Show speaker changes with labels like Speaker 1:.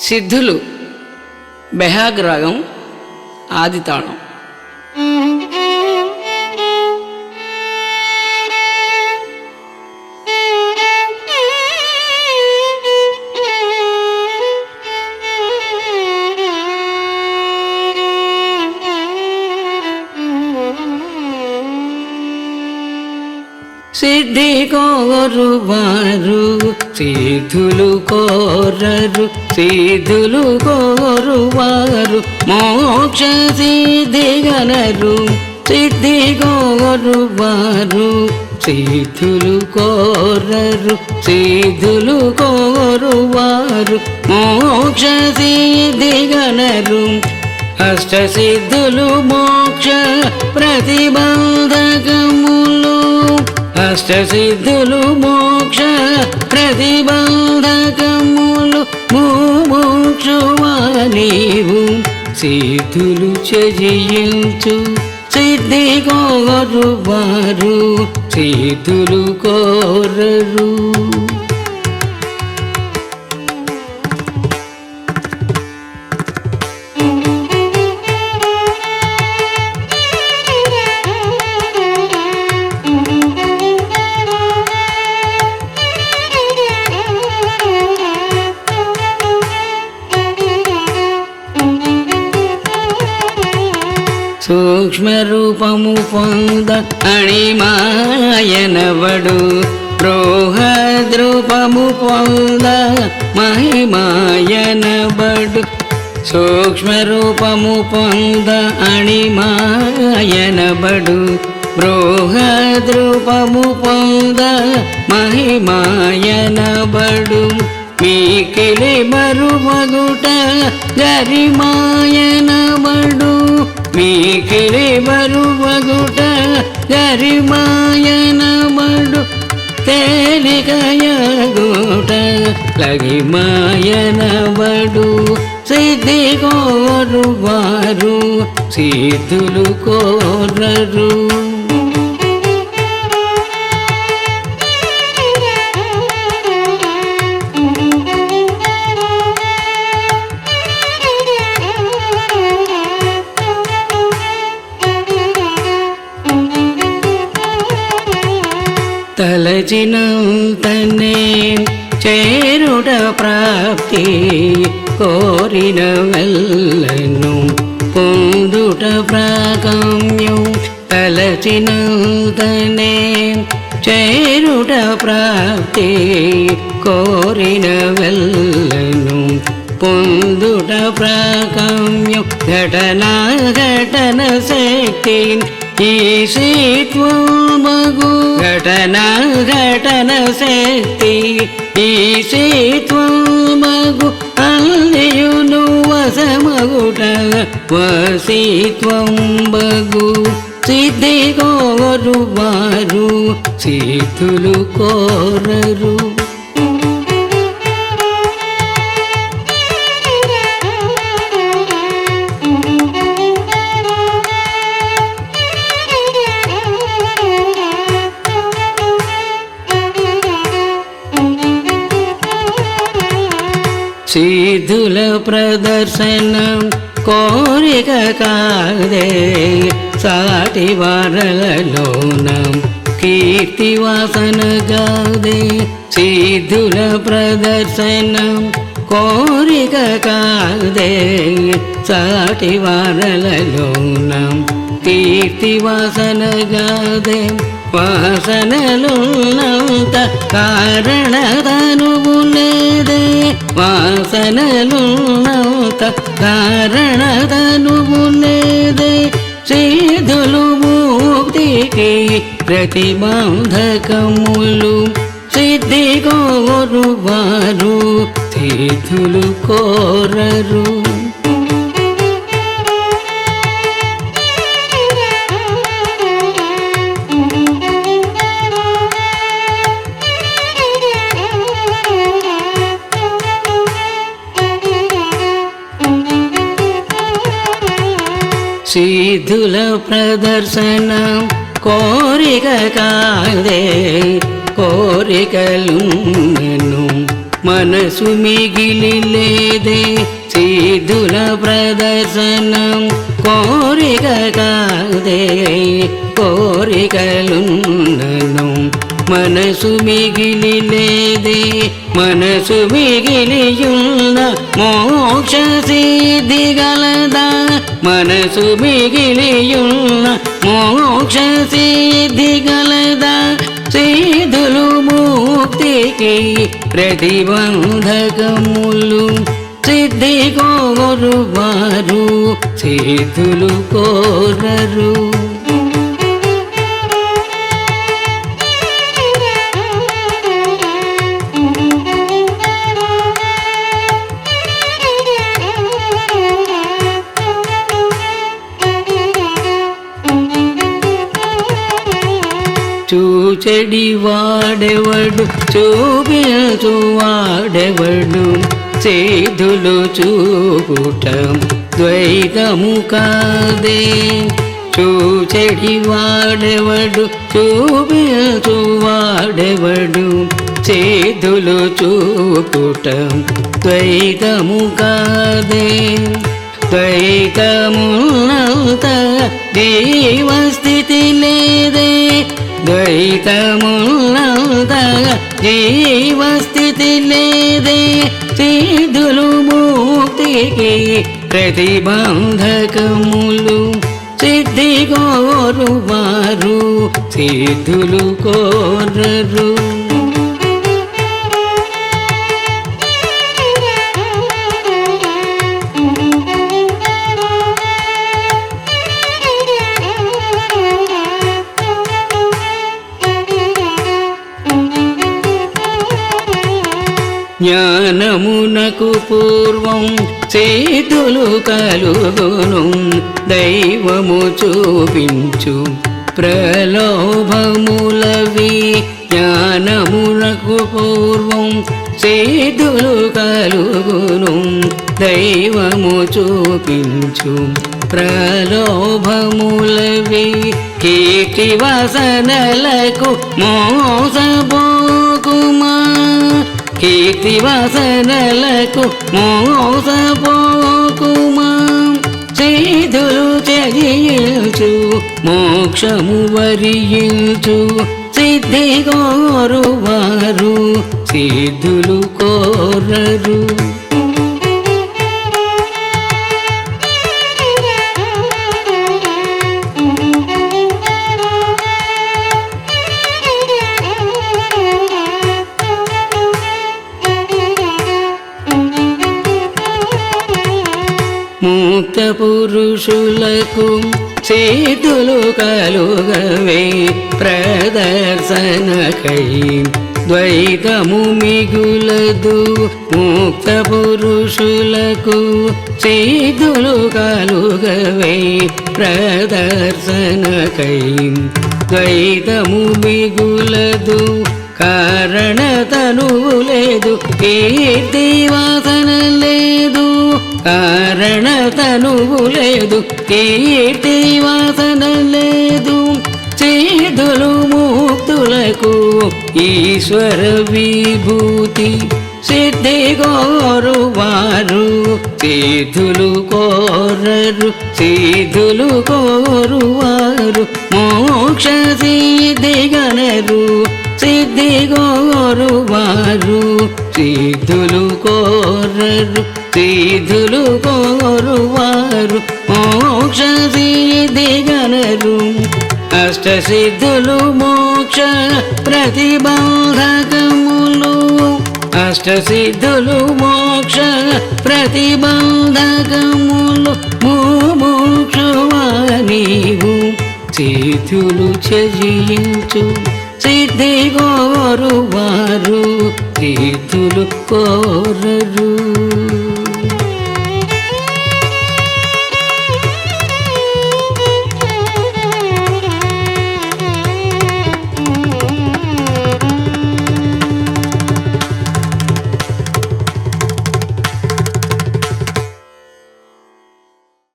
Speaker 1: సిద్ధులు బెహాగ్ రాగం సిద్ధి కోరు వారు సిద్ధులు కోరరు సిద్ధులు కోరు వారు మోక్ష సిద్ధి గలరు సిద్ధి కోరు వారు సిద్ధులు కోరరు సిద్ధులు కోరు వారు మోక్ష సిద్ధి గలరు అష్టసిద్ధులు మోక్ష ప్రతిబంధకము. అష్టసిద్ధులు మోక్ష ప్రతిబంధకములు మోక్షువానీవు సిద్ధులు చజించు సిద్ధి కోరు వారు సిద్ధులు కోరరు. సూక్ష్మరూపము పొంద అణిమాయనవడు. బృహద్రూపము పొంద మహిమాయనబడు సూక్ష్మరూపము పొంద అణిమాయనబడు బృహద్రూపము పొంద మహిమాయనబడు మీకిలి మరుమగుట గరిమాయనబడు మీకిలి మరుమగుట గరిమాయనబడు తేలికయగుట లగిమాయనబడు సిద్ధి కోరు వారు సిద్ధులు కోరరు. తలచినంతనే చేరుట ప్రాప్తి നിർവചനം തന്നെ ചേരുട പ്രാപ്തി കോരിനമല്ലനും പൊന്തുട പ്രാഗമ്യം തലചിനം തന്നെ ചേരുട പ്രാപ്തി കോരിനമല്ലനും പൊന്തുട പ്രാഗമ്യം ഘടന ഘടന ശക്തി ఘటన శక్తి ఈశీత్వం మగు అల్లియును వసమగుట వసీత్వం బగు సిద్ధి కోరు వారు సిద్ధులు కోరరు. సిద్ధుల ప్రదర్శనం కోరిక కాదే సాటి వారలలోనం కీర్తి వాసన కాదే సిద్ధుల ప్రదర్శనం కోరిక కాదే సాటి వారలలోనం కీర్తి వాసన కాదే వాసనలున్నంత కారణదనువు లేదే వాసనలున్నంత కారణదనువు లేదే సిద్ధులు ముక్తికి ప్రతిబంధకములు సిద్ధి కోరువారు వారు కోరరు. సిద్ధుల ప్రదర్శనం కోరిక కాదే కోరికలున్నను మనసు మిగిలి లేదే సిద్ధుల ప్రదర్శనం కోరిక కాదే కోరికలున్నను మనసు మిగిలి లేదే మనసు మిగిలియున్న మోక్ష సిద్ధి గలదా మనసు మిగిలియున్న మోక్ష సిద్ధి గలదా సిద్ధులు ముక్తికి ప్రతిబంధకములు సిద్ధి కోరు వారు సిద్ధులు కోరరు. చూచెడి వాడెవడు? చూపించు వాడెవడు? సేదులు చూపుటం ద్వైతము కాదే. చూచెడి వాడెవడు? చూపించు వాడెవడు? చేదులు చూపుటం ద్వైతము కాదే. ద్వైతమున్నంత జీవస్థితి లేదే. ద్వైతమున్నంత జీవస్థితి లేదే సిద్ధులు ముక్తికి ప్రతిబంధకములు సిద్ధి కోరువారు సిద్ధులు కోరరు. జ్ఞానమునకు పూర్వం చేతులు కలుగును దైవము చూపించు. ప్రలోభములవి జ్ఞానమునకు పూర్వం చేతులు కలుగును దైవము చూపించు. ప్రలోభములవి కీర్తి వసనలకు మోసపోకుమా శక్తి వాసనలకు మోసపోకుమా? చేదులు చెయ్యచు మోక్షము వరియించు. సిద్ధి కోరు వారు సిద్ధులు కోరరు. మూత పురుషులకు చేతులు కలుగవే ప్రదర్శనకై. ద్వైతము మిగులదు ముక్త పురుషులకు చేతులు కలుగవే ప్రదర్శనకై. ద్వైతము మిగులదు కారణ తనువు లేదు కీర్తి వాసన కారణ తనువు లేదు కీర్తి వాసన లేదు చేదులు ముక్తులకు ఈశ్వర విభూతి సిద్ధి గోరు వారు సిద్ధులు కోరరు సిద్ధులు కోరు వారు మోక్ష సిద్ధి గనరు సిద్ధి గోరు వారు సిద్ధులు కోరరు. సిద్ధులు కోరువారు వారు మోక్ష అష్ట సిద్ధులు మోక్ష ప్రతిబంధకములు. అష్ట సిద్ధులు మోక్ష ప్రతిబంధకములు. మోక్షవా నీవు సిద్ధులు చజించు సిద్ధి కోరువారు సిద్ధులు కోరరు.